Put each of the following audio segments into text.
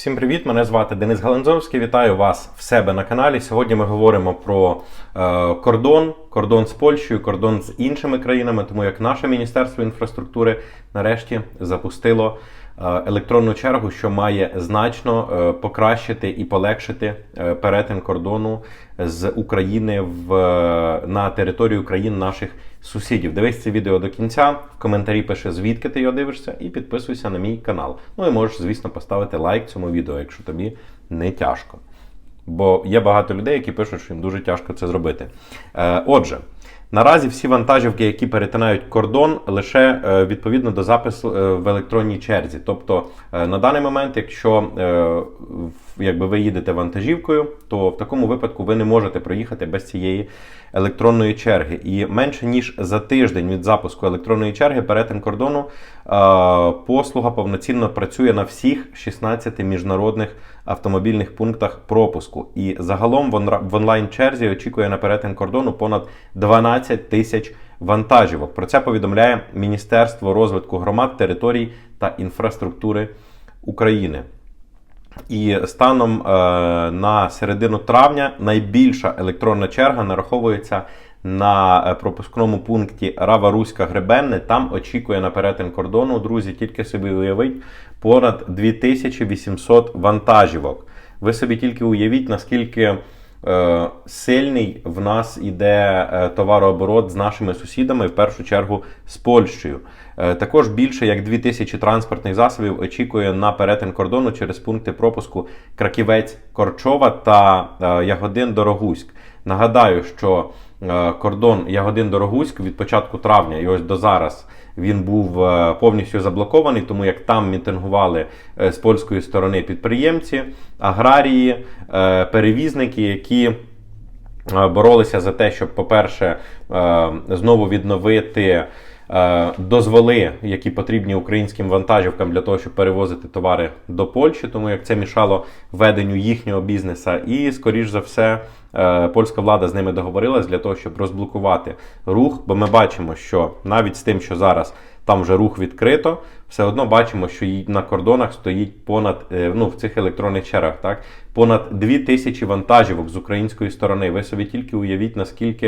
Всім привіт! Мене звати Денис Галанзовський. Вітаю вас в себе на каналі. Сьогодні ми говоримо про е, кордон, кордон з Польщею, кордон з іншими країнами, тому як наше Міністерство інфраструктури нарешті запустило електронну чергу, що має значно е, покращити і полегшити е, перетин кордону з України в, е, на територію країн наших сусідів. Дивись це відео до кінця. В коментарі пиши, звідки ти його дивишся, і підписуйся на мій канал. Ну і можеш, звісно, поставити лайк цьому відео, якщо тобі не тяжко. Бо є багато людей, які пишуть, що їм дуже тяжко це зробити. Е, отже, наразі всі вантажівки, які перетинають кордон, лише е, відповідно до запису е, в електронній черзі. Тобто е, на даний момент, якщо якби ви їдете вантажівкою, то в такому випадку ви не можете проїхати без цієї електронної черги. І менше ніж за тиждень від запуску електронної черги перетин кордону послуга повноцінно працює на всіх 16 міжнародних автомобільних пунктах пропуску. І загалом в онлайн черзі очікує на перетин кордону понад 12 тисяч вантажівок. Про це повідомляє Міністерство розвитку громад, територій та інфраструктури України. І станом е, на середину травня найбільша електронна черга нараховується на е, пропускному пункті Рава Руська Гребенне. Там очікує на перетин кордону, друзі, тільки собі уявіть, понад 2800 вантажівок. Ви собі тільки уявіть, наскільки сильний в нас іде е, товарооборот з нашими сусідами, в першу чергу з Польщею. Е, Також більше як 2000 транспортних засобів очікує на перетин кордону через пункти пропуску Краківець Корчова та е, Ягодин Дорогуськ. Нагадаю, що е, кордон Ягодин Дорогуськ від початку травня і ось до зараз він був е, повністю заблокований, тому як там мітингували е, з польської сторони підприємці, аграрії, е, перевізники, які е, боролися за те, щоб, по-перше, е, знову відновити е, дозволи, які потрібні українським вантажівкам для того, щоб перевозити товари до Польщі, тому як це мішало веденню їхнього бізнеса. І, скоріш за все, е, польська влада з ними договорилась для того, щоб розблокувати рух. Бо ми бачимо, що навіть з тим, що зараз там вже рух відкрито, все одно бачимо, що на кордонах стоїть понад е, ну, в цих електронних чергах, так понад 2000 вантажівок з української сторони. Ви собі тільки уявіть, наскільки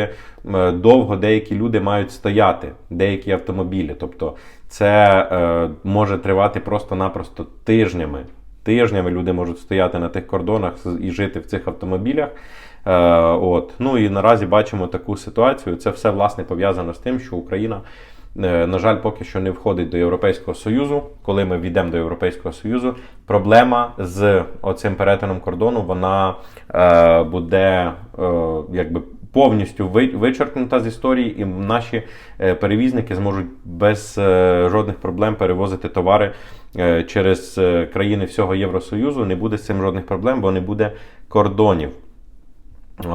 е, довго деякі люди мають стояти, деякі автомобілі. Тобто це е, може тривати просто-напросто тижнями. Тижнями люди можуть стояти на тих кордонах і жити в цих автомобілях. Е, от. Ну і наразі бачимо таку ситуацію. Це все власне пов'язано з тим, що Україна, е, на жаль, поки що не входить до Європейського Союзу. Коли ми війдемо до Європейського Союзу, проблема з оцим перетином кордону вона е, буде е, якби. Повністю вичеркнута з історії, і наші е, перевізники зможуть без е, жодних проблем перевозити товари е, через країни всього Євросоюзу. Не буде з цим жодних проблем, бо не буде кордонів. Е,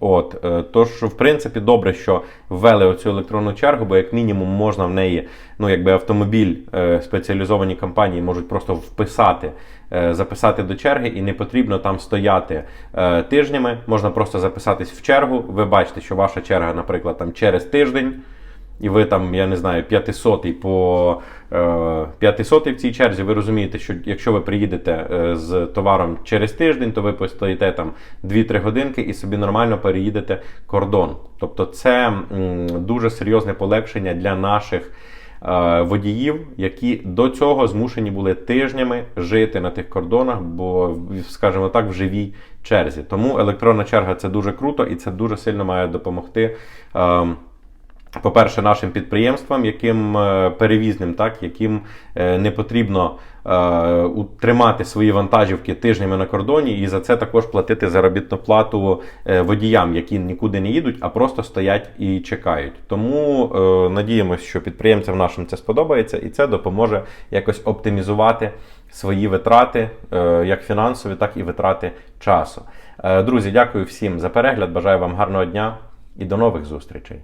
От, е, тож, в принципі, добре, що ввели оцю електронну чергу, бо як мінімум можна в неї, ну якби автомобіль, е, спеціалізовані компанії можуть просто вписати, записати до черги, і не потрібно там стояти тижнями. Можна просто записатись в чергу. Ви бачите, що ваша черга, наприклад, там через тиждень. І ви там, я не знаю, 500 по е, 500 в цій черзі, ви розумієте, що якщо ви приїдете е, з товаром через тиждень, то ви постоїте там 2-3 годинки і собі нормально переїдете кордон. Тобто це дуже серйозне полегшення для наших е, водіїв, які до цього змушені були тижнями жити на тих кордонах, бо, скажімо так, в живій черзі. Тому електронна черга це дуже круто і це дуже сильно має допомогти. По-перше, нашим підприємствам, яким е, перевізним, так, яким е, не потрібно е, утримати свої вантажівки тижнями на кордоні, і за це також платити заробітну плату водіям, які нікуди не їдуть, а просто стоять і чекають. Тому надіємося, що підприємцям нашим це сподобається, і це допоможе якось оптимізувати свої витрати, як фінансові, так і витрати часу. Друзі, дякую всім за перегляд. Бажаю вам гарного дня і до нових зустрічей.